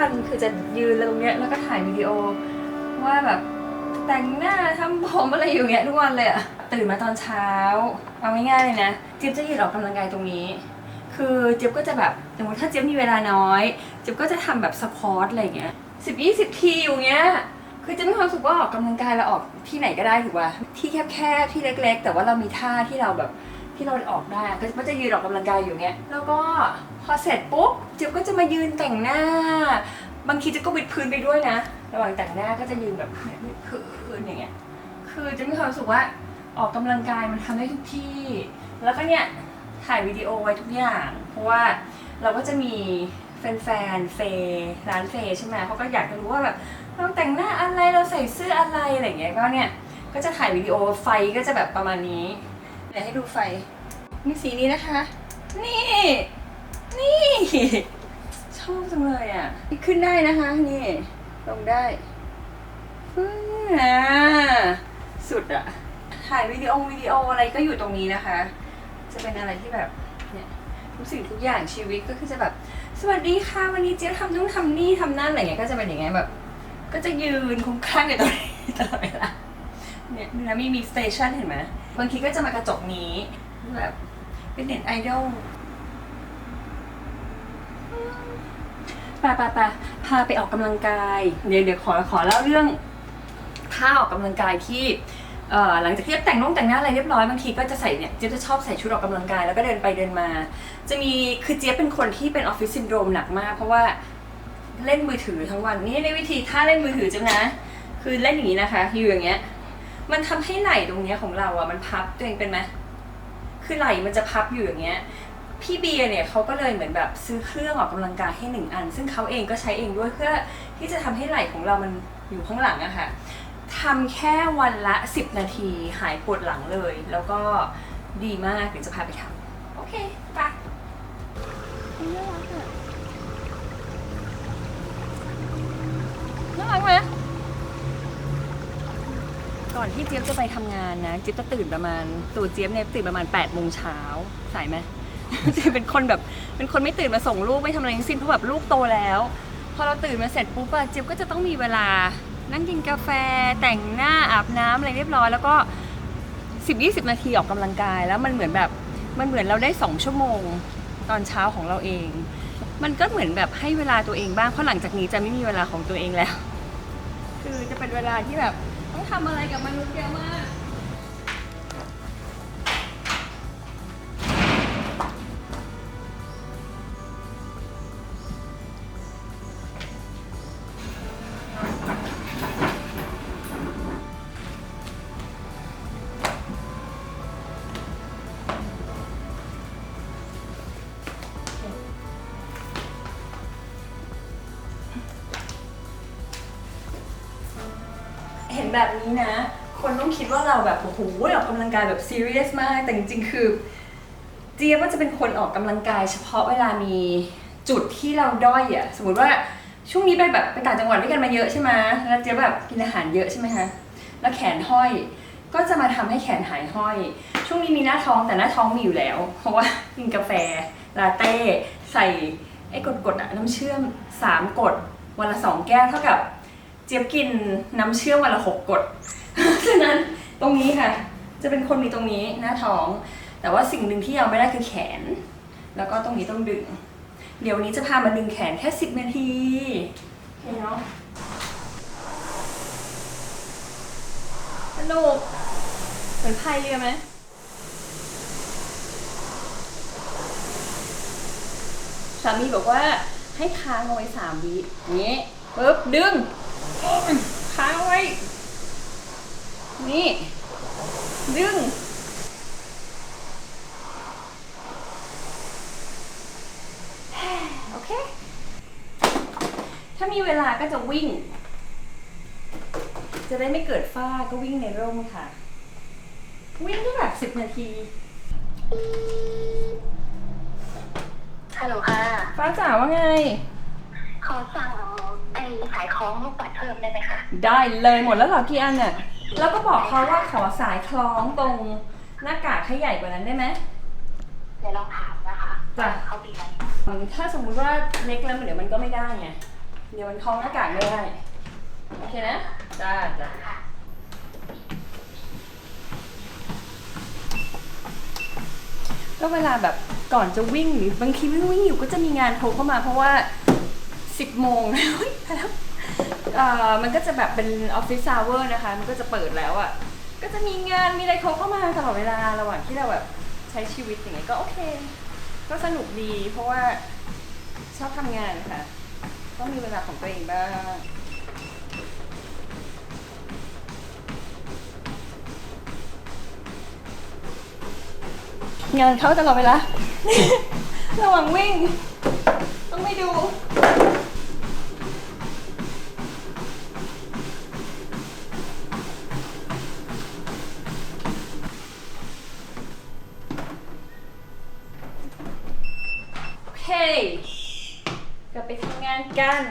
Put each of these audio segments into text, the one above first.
วันคือจะยืนตรงเนี้ยแล้วก็ถ่ายวิดีโอ ว่าแบบแต่งหน้าทำผมอะไรอยู่เงี้ยทุกวันเลยอะตื่นมาตอนเช้า เอาง่ายๆเลยนะเจี๊บจะยืนออกกำลังกายตรงนี้ คือเจี๊บก็จะแบบสมมติถ้าเจี๊บมีเวลาน้อยเจี๊บก็จะทำแบบสควอตอะไรเงี้ยสิบยี่สิบทีอยู่เงี้ยคือจะมีความสึกว่าออกกำลังกายเราออกที่ไหนก็ได้ถูกป่ะที่แคบๆที่เล็ก ๆ แต่ว่าเรามีท่าที่เราแบบ ที่เราออกได้ก็ก็จะยืนออกกำลังกายอยู่เงี้ยแล้วก็พอเสร็จปุ๊บเจี๊ยบก็จะมายืนแต่งหน้า บางทีเจะก็วิดพื้นไปด้วยนะ ระหว่างแต่งหน้าก็จะยืนแบบวิดพื้นอย่างเงี้ยคือจะมีความรู้สึกว่าออกกำลังกายมันทำได้ทุกที่ แล้วก็เนี่ยถ่ายวิดีโอไว้ทุกอย่าง เพราะว่าเราก็จะมีแฟนๆเฟร้านเฟใช่ไหมเขาก็อยากจะรู้ว่าแบบเราแต่งหน้าอะไรเราใส่เสื้ออะไรอะไรอย่างเงี้ยก็เนี่ยก็จะถ่ายวิดีโอไฟก็จะแบบประมาณนี้ เดี๋ยวให้ดูไฟนี่สีนี้นะคะ นี่ นี่ ชอบจังเลยอะ ขึ้นได้นะคะ นี่ ลงได้ฟื้นอ่าสุดอะ ถ่ายวิดีโอวิดีโออะไรก็อยู่ตรงนี้นะคะ จะเป็นอะไรที่แบบเนี่ยทุกสิ่งทุกอย่างชีวิตก็คือจะแบบ สวัสดีค่ะ วันนี้เจี๊ยบทำนู่นทำนี่ทำนั่นอะไรเงี้ยก็จะเป็นอย่างเงี้ยแบบ ก็จะยืนคุ้มข้างอยู่ตรงนี้ตลอดเวลาเนี่ยดูนะมีมีสเตชันเห็นไหม บางทีก็จะมากระจกนี้แบบเป็นเน็ตไอดอลปไปไปะพาไปออกกำลังกาย เดี๋ยวเดี๋ยวขอขอเล่าเรื่องท่าออกกำลังกายที่เอ่อหลังจากที่แต่งน้องแต่งหน้าอะไรเรียบร้อยบางทีก็จะใส่เนี่ยเจี๊ยบจะชอบใส่ชุดออกกำลังกายแล้วก็เดินไปเดินมา จะมีคือเจี๊ยบเป็นคนที่เป็นออฟฟิศซินโดรมหนักมาก เพราะว่าเล่นมือถือทั้งวันนี่ในวิธีท่าเล่นมือถือจังนะ คือเล่นอย่างนี้นะคะอยู่อย่างเงี้ย มันทำให้ไหล่ตรงเนี้ยของเราอะมันพับตัวเองเป็นไหมคือไหล่มันจะพับอยู่อย่างเงี้ย พี่เบียร์เนี่ยเขาก็เลยเหมือนแบบซื้อเครื่องออกกำลังกายให้หนึ่งอัน ซึ่งเขาเองก็ใช้เองด้วยเพื่อที่จะทำให้ไหล่ของเรามันอยู่ข้างหลังอะค่ะทำแค่วันละ 10 นาทีหายปวดหลังเลย แล้วก็ดีมากเดี๋ยวจะพาไปทำโอเคไปน่ารักอะน่ารักไหม ก่อนที่เจี๊ยบจะไปทำงานนะเจี๊ยบจะตื่นประมาณตัวเจี๊ยบเนี่ยตื่นประมาณ8ปดโมงเช้าสายไหม เจี๊ยบเป็นคนแบบเป็นคนไม่ตื่นมาส่งลูกไม่ทำอะไรทั้งสิ้นเพราะแบบลูกโตแล้ว พอเราตื่นมาเสร็จปุ๊บอะเจี๊ยบก็จะต้องมีเวลา นั่งกินกาแฟแต่งหน้าอาบน้ำอะไรเรียบร้อย แล้วก็ 10-20 นาทีออกกำลังกายแล้วมันเหมือนแบบมันเหมือนเราได้2ชั่วโมงตอนเช้าของเราเอง มันก็เหมือนแบบให้เวลาตัวเองบ้างเพราะหลังจากนี้จะไม่มีเวลาของตัวเองแล้ว คือจะเป็นเวลาที่แบบ ทำอะไรกับมนุษย์เยอะมาก ห็นแบบนี้นะ คนต้องคิดว่าเราแบบโอ้โหออกกำลังกายแบบซีเรียสมาก แต่จริงๆคือ เจี๊ยบว่าจะเป็นคนออกกำลังกายเฉพาะเวลามีจุดที่เราด้อยอะสมมติว่าช่วงนี้ไปแบบไปต่างจังหวัดด้วยกันมาเยอะใช่ไหมแล้วเจี๊ยบแบบกินอาหารเยอะใช่ไหมคะ แล้วแขนห้อย ก็จะมาทำให้แขนหายห้อย ช่วงนี้มีหน้าท้องแต่หน้าท้องมีอยู่แล้ว เพราะว่ากินกาแฟ ลาเต้ ใส่ไอ้กดๆอะน้ำเชื่อมสามกดวันละสองแก้วเท่ากับ เจี๊ยบกินน้ำเชื่อมวันละหกกดฉะนั้นตรงนี้ค่ะ จะเป็นคนมีตรงนี้หน้าท้อง แต่ว่าสิ่งหนึ่งที่ยังไม่ได้คือแขน แล้วก็ตรงนี้ต้องดึง เดี๋ยววันนี้จะพามาดึงแขนแค่สิบนาทีโอเคเนาะสนุกเหมือนพายเรือไหมสามีบอกว่าให้ค้างเอาไว้สามวิอย่างนี้ปึ๊บดึง ค้างเอาไว้ นี่ ดึง โอเค ถ้ามีเวลาก็จะวิ่ง จะได้ไม่เกิดฝ้าก็วิ่งในร่มค่ะ วิ่งก็แบบสิบนาทีฮัลโหลค่ะ ฟ้าจ๋าว่าไง ขอสั่ง ไอ้สายคล้องลูกปัดเพิ่มได้ไหมคะ ได้เลยหมดแล้วเหรอกี่อันน่ะแล้วก็บอกเขาว่าขอสายคล้องตรงหน้ากากให้ใหญ่กว่านั้นได้ไหม เดี๋ยวลองถามนะคะจ้ะเขาปีไหมถ้าสมมุติว่าเล็กแล้วเดี๋ยวมันก็ไม่ได้ไง เดี๋ยวมันคล้องหน้ากากไม่ได้ โอเคนะจ้าจ้าก็เวลาแบบก่อนจะวิ่งหรือบางทีวิ่งวิ่งอยู่ก็จะมีงานโทรเข้ามาเพราะว่า 10โมงแล้วมันก็จะแบบเป็นออฟฟิศซาวเวอร์นะคะ มันก็จะเปิดแล้วอะ่ะ ก็จะมีงานมีอะไรโทรเข้ามาตลอดเวลาระหว่างที่เราแบบใช้ชีวิตอย่างเงี้ยก็โอเค ก็สนุกดีเพราะว่าชอบทำงานค่ะ ต้องมีเวลาของตัวเองบ้างงานเข้าตลอดเวลา ระหว่างวิ่ง ต้องไม่ดู โอเคกลับไปทำงาน กัน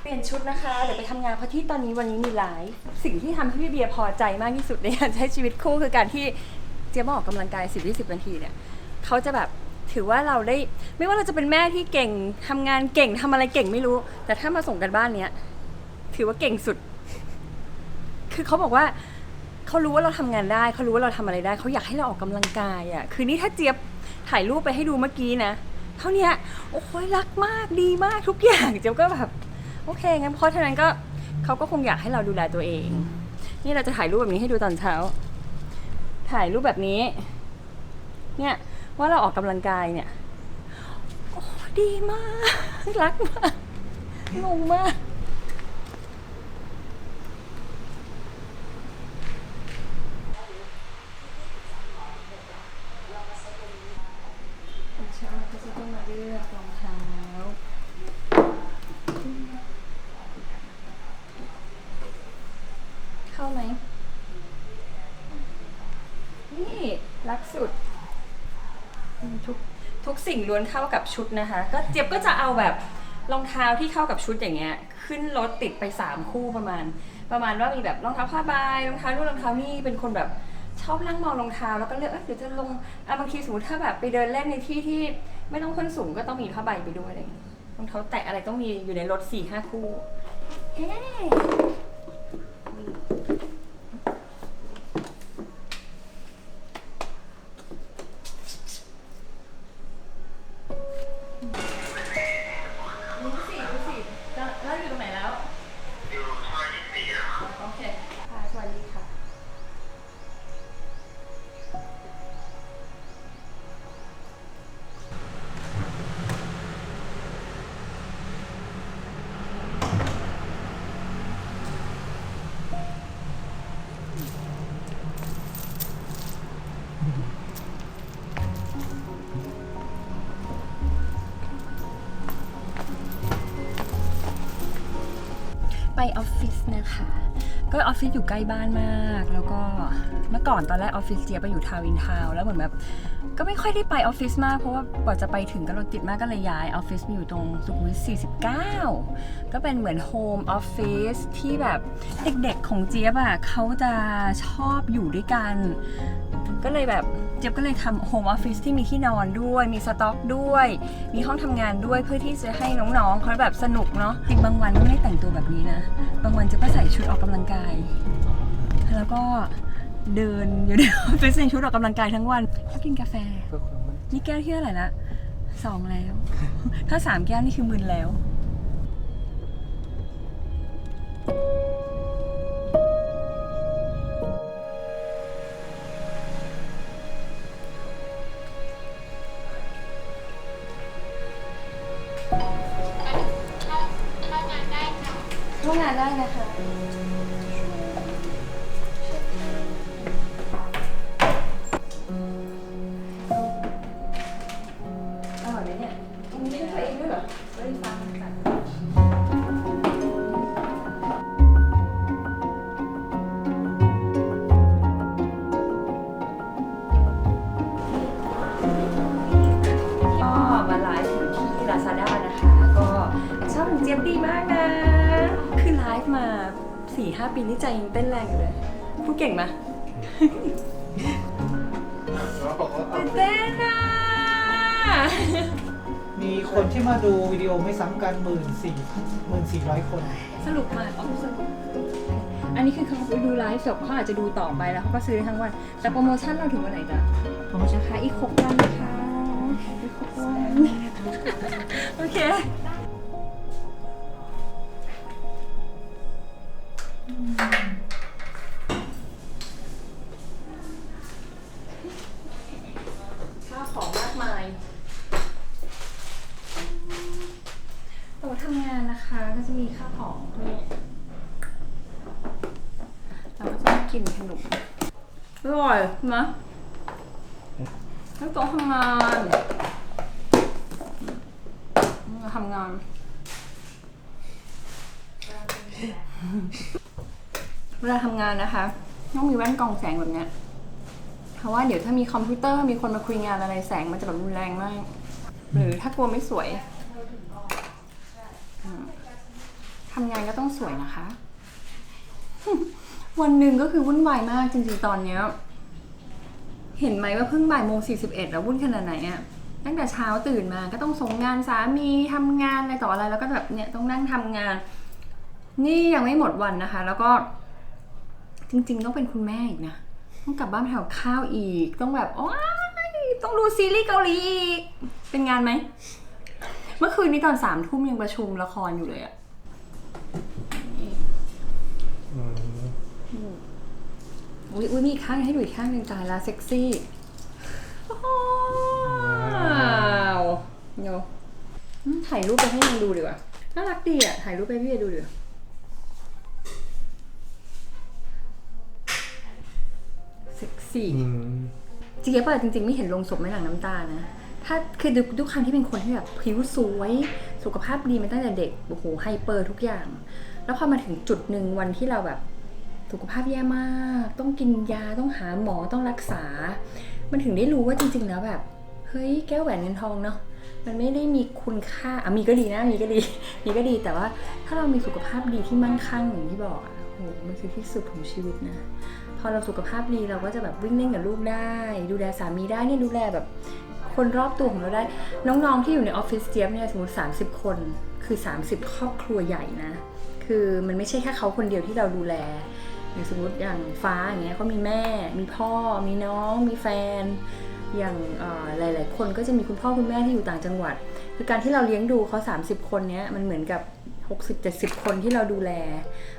เปลี่ยนชุดนะคะ เดี๋ยวไปทำงานเพราะที่ตอนนี้วันนี้มีไลฟ์สิ่งที่ทำให้พี่เบียร์พอใจมากที่สุดในการใช้ชีวิตคู่คือการที่เจี๊ยบออกกำลังกาย 10-20นาทีเนี่ยเขาจะแบบถือว่าเราได้ไม่ว่าเราจะเป็นแม่ที่เก่งทำงานเก่งทำอะไรเก่งไม่รู้ แต่ถ้ามาส่งกันบ้านเนี้ยถือว่าเก่งสุด คือเขาบอกว่าเขารู้ว่าเราทำงานได้เขารู้ว่าเราทำอะไรได้เขาอยากให้เราออกกำลังกายอะ คือนี่ถ้าเจี๊ยบถ่ายรูปไปให้ดูเมื่อกี้นะ เท่านี้โอ้ยรักมากดีมากทุกอย่างเจ๊ยบก็แบบโอเคงั้นเพราะฉะนั้นก็เขาก็คงอยากให้เราดูแลตัวเอง นี่เราจะถ่ายรูปแบบนี้ให้ดูตอนเช้า ถ่ายรูปแบบนี้ เนี่ยว่าเราออกกำลังกายเนี่ย โอ้ดีมาก รักมากงงมาก เช้าเราก็จะต้องมาเลือกรองเท้า เข้าไหม นี่รักสุดอืม ทุกทุกสิ่งล้วนเข้ากับชุดนะคะ ก็เจี๊ยบก็จะเอาแบบรองเท้าที่เข้ากับชุดอย่างเงี้ย ขึ้นรถติดไปสามคู่ประมาณ ประมาณว่ามีแบบรองเท้าผ้าใบรองเท้านู่นรองเท้านี่เป็นคนแบบชอบนั่งมองรองเท้าแล้วก็เลือกเอ้ยเดี๋ยวจะลงอะบางทีสมมติถ้าแบบไปเดินเล่นในที่ที่ไม่ต้องขึ้นสูงก็ต้องมีผ้าใบไปด้วยอะไรอย่างเงี้ยรองเท้าแตะอะไรต้องมีอยู่ในรถสี่ห้าคู่เฮ้ ไปออฟฟิศนะคะ ก็ออฟฟิศอยู่ใกล้บ้านมาก แล้วก็เมื่อก่อนตอนแรกออฟฟิศเจียไปอยู่ทาวินทาวแล้วเหมือนแบบ ก็ไม่ค่อยได้ไปออฟฟิศมาก เพราะว่ากว่าจะไปถึงก็รถติดมากก็เลยย้ายออฟฟิศมาอยู่ตรงสุขุมวิท 49 ก็เป็นเหมือนโฮมออฟฟิศที่แบบเด็กๆของเจี๊ยบอะเขาจะชอบอยู่ด้วยกัน ก็เลยแบบเจี๊ยบก็เลยทำโฮมออฟฟิศที่มีที่นอนด้วย มีสต็อกด้วย มีห้องทำงานด้วยเพื่อที่จะให้น้องๆเขาแบบสนุกเนาะจริงบางวันก็ไม่ได้แต่งตัวแบบนี้นะ บางวันเจะก็ใส่ชุดออกกำลังกาย แล้วก็ เดินอยู่ในออฟฟิศในชุดออกกำลังกายทั้งวันก็กินกาแฟ เพื่อความมั่นนี่แก้วที่เท่าไหร่ละสองแล้ว ถ้าสามแก้วนี่คือมึนแล้วร่วมงานได้นะคะ 4-5ปีนี่ใจยังเต้นแรงอยู่เลยพูดเก่งไหมแล้วบอกว่าเอาตื่นเต้นอะมีคนที่มาดูวิดีโอไม่ซ้ำกันหมื่นสี่หมื่นสี่ร้อยคน สรุปมาอ๋อสรุปอันนี้คือเขาไปดูไลฟ์สดเขาอาจจะดูต่อไปแล้วเขาก็ซื้อได้ทั้งวัน แต่โปรโมชั่นเราถึงวันไหนจ๊ะโปรโมชั่นนะคะอีกหกวันนะคะอีกหกวันโอเค ข้าวของมากมายโต๊ะทำงานนะคะ ก็จะมีข้าวของนี่เราก็จะได้กินขนมอร่อยนะแล้วโต๊ะทำงานทำงาน เวลาทำงานนะคะ ต้องมีแว่นกรองแสงแบบเนี้ยเพราะว่าเดี๋ยวถ้ามีคอมพิวเตอร์มีคนมาคุยงานอะไรแสงมันจะแบบรุนแรงมาก หรือถ้ากลัวไม่สวยทำงานก็ต้องสวยนะคะ วันหนึ่งก็คือวุ่นวายมากจริงๆตอนเนี้ย เห็นไหมว่าเพิ่งบ่ายโมงสี่สิบเอ็ดแล้ววุ่นขนาดไหนอะตั้งแต่เช้าตื่นมาก็ต้องส่งงานสามีทำงานอะไรต่ออะไรแล้วก็แบบเนี่ยต้องนั่งทำงาน นี่ยังไม่หมดวันนะคะ แล้วก็ จริง ๆ ต้องเป็นคุณแม่อีกนะ ต้องกลับบ้านไปทำกับข้าวอีก ต้องแบบโอ๊ยต้องดูซีรีส์เกาหลีอีก เป็นงานไหม เมื่อคืนนี้ตอนสามทุ่มยังประชุมละครอยู่เลยอะอุ้ยอุ้ยมีอีกข้างให้ดูอีกข้างหนึ่งตายละเซ็กซี่ว้าวเนาะอืมถ่ายรูปไปให้นางดูดีกว่าน่ารักดีอะถ่ายรูปไปให้พี่เอดูดีกว่า เซ็กซี่เจี๊ยบอะจริงๆ ไม่เห็นลงศพไม่หลังน้ำตานะ ถ้าคือทุกครั้งที่เป็นคนที่แบบผิวสวย สุขภาพดีมาตั้งแต่เด็กโอ้โหไฮเปอร์ทุกอย่าง แล้วพอมาถึงจุดหนึ่งวันที่เราแบบ สุขภาพแย่มาก ต้องกินยาต้องหาหมอต้องรักษา มันถึงได้รู้ว่าจริง ๆ แล้วแบบ เฮ้ยแก้วแหวนเงินทองเนาะมันไม่ได้มีคุณค่าอะมีก็ดีนะมีก็ดี มีก็ดีแต่ว่าถ้าเรามีสุขภาพดีที่มั่งคั่งอย่างที่บอกอะโอ้โหมันคือที่สุดของชีวิตนะพ อเราสุขภาพดีเราก็จะแบบวิ่งเล่นกับลูกได้ ดูแลสามีได้เนี่ยดูแลแบบคนรอบตัวของเราได้ น้องๆที่อยู่ในออฟฟิศเจี๊ยบเนี่ยสมมติ 30 คนคือ 30 ครอบครัวใหญ่นะ คือมันไม่ใช่แค่เขาคนเดียวที่เราดูแลอย่างสมมติอย่างฟ้าอย่างเงี้ยเขามีแม่ มีพ่อ มีน้อง มีแฟน อย่างหลาย ๆ คนก็จะมีคุณพ่อคุณแม่ที่อยู่ต่างจังหวัด คือการที่เราเลี้ยงดูเขา 30 คนเนี้ยมันเหมือนกับ 60-70 คนที่เราดูแล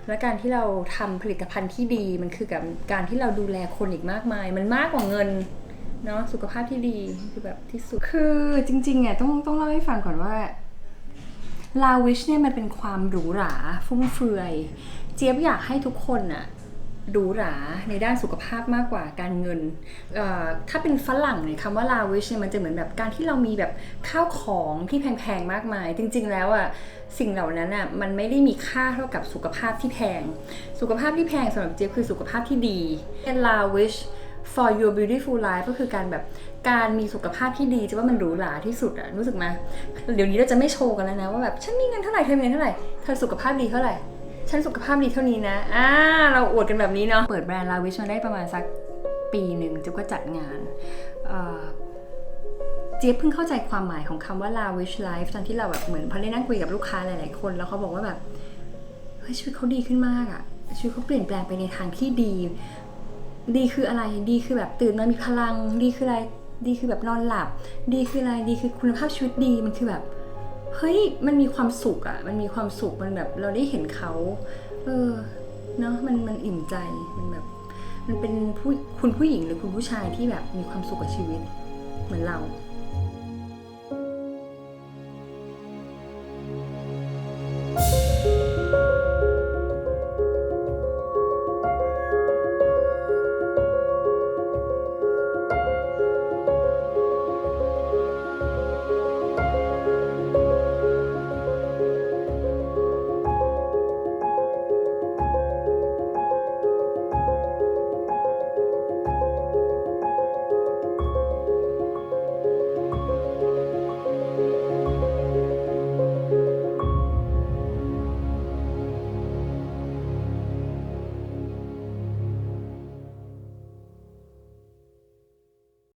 และการที่เราทำผลิตภัณฑ์ที่ดีมันคือกับการที่เราดูแลคนอีกมากมาย มันมากกว่าเงินเนาะสุขภาพที่ดีคือแบบที่สุด คือจริงๆอะต้องต้องเล่าให้ฟังก่อนว่าลาวิชเนี่ยมันเป็นความหรูหรา ฟุ่มเฟือย เจี๊ยบอยากให้ทุกคนอะ หรูหราในด้านสุขภาพมากกว่าการเงิน ถ้าเป็นฝรั่งเนี่ยคำว่า lavish เนี่ยมันจะเหมือนแบบการที่เรามีแบบข้าวของที่แพงๆมากมาย จริง ๆ แล้วอะสิ่งเหล่านั้นอะมันไม่ได้มีค่าเท่ากับสุขภาพที่แพง สุขภาพที่แพงสำหรับเจี๊ยบคือสุขภาพที่ดี lavish for your beautiful life ก็คือการแบบการมีสุขภาพที่ดีจะว่ามันหรูหราที่สุดอะรู้สึกไหมเดี๋ยวนี้เราจะไม่โชว์กันแล้วนะว่าแบบฉันมีเงินเท่าไหร่เธอมีเงินเท่าไหร่เธอสุขภาพดีเท่าไหร่ ฉันสุขภาพดีเท่านี้นะ อ่า เราอวดกันแบบนี้เนาะ เปิดแบรนด์ลาวิชมาได้ประมาณสักปีหนึ่งจิ๊บก็จัดงาน เจี๊ยบเพิ่งเข้าใจความหมายของคำว่า lavish life ตอนที่เราแบบเหมือนพอได้นั่งคุยกับลูกค้าหลาย ๆ คน แล้วเขาบอกว่าแบบ เฮ้ยชีวิตเขาดีขึ้นมากอะชีวิตเขาเปลี่ยนแปลงไปในทางที่ดี ดีคืออะไร ดีคือแบบตื่นมามีพลัง ดีคืออะไร ดีคือแบบนอนหลับ ดีคืออะไร ดีคือคุณภาพชีวิตดี มันคือแบบ เฮ้ยมันมีความสุขอะมันมีความสุขมันแบบเราได้เห็นเขาเออเนาะมันมันอิ่มใจมันแบบ มันเป็นผู้คุณผู้หญิงหรือคุณผู้ชายที่แบบมีความสุขกับชีวิตเหมือนเรา